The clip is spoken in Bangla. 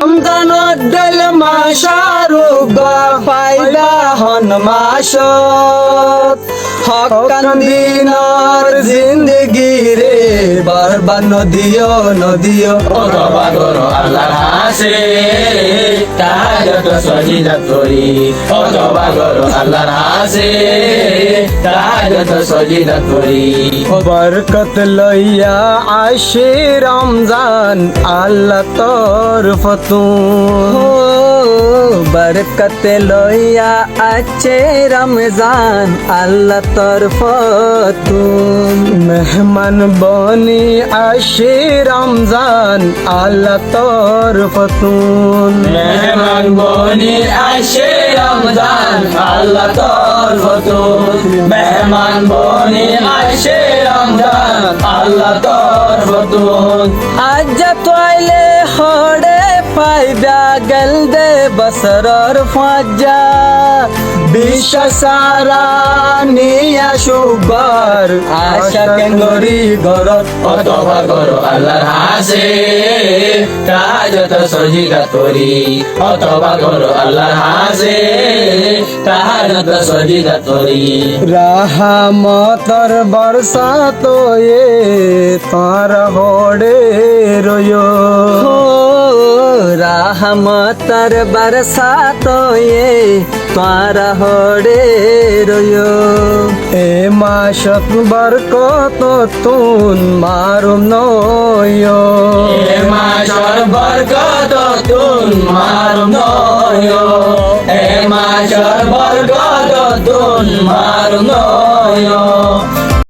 রমজানত ডেল মাসারু ফাইদা হন মাসত হকান দিনর জিন্দগি রে বরবাদ নদিও নদিও। অথবা করো আল্লাহর হাসে তাহাজত সজিদা করি। অথবা করো আল্লাহর হাসে তাহাজত সজিদা করি বরকত লইয়া আসে রমজান, আল্লাহ তোর ফতুন বরকত লইয়া আছে রমজান, আল্লাহ তোর ফতুন মেহমান বনি আসে রমজান, আল্লাহ তোর ফতুন মেহমান বনি আসে রমজান, আল্লাহ তোর হতো মেহমান মনে আসে রমজান, আল্লাহ তোর হতো আজ তোলে হড়ে পাইবা গেল দে বসরর ফাজা বিশ্ব সারা নিয়া সুবার আশা কেঙ্গরি গরত, অথবা করো আল্লাহর হাসে। কাজত সজিদা করি, অথবা করো আল্লাহর হাসে। কাজত সজিদা করি। রাহামতর বর্ষা তো এ তার হড়ে রয় রাহমতর বর্ষা তো এ তার হড়ে রয়। এ মাসক বরকত তুন মারুম নয়। এ মাসর বরকত তুন মার নয়। এ মাসর বরকত তুন মার নয়।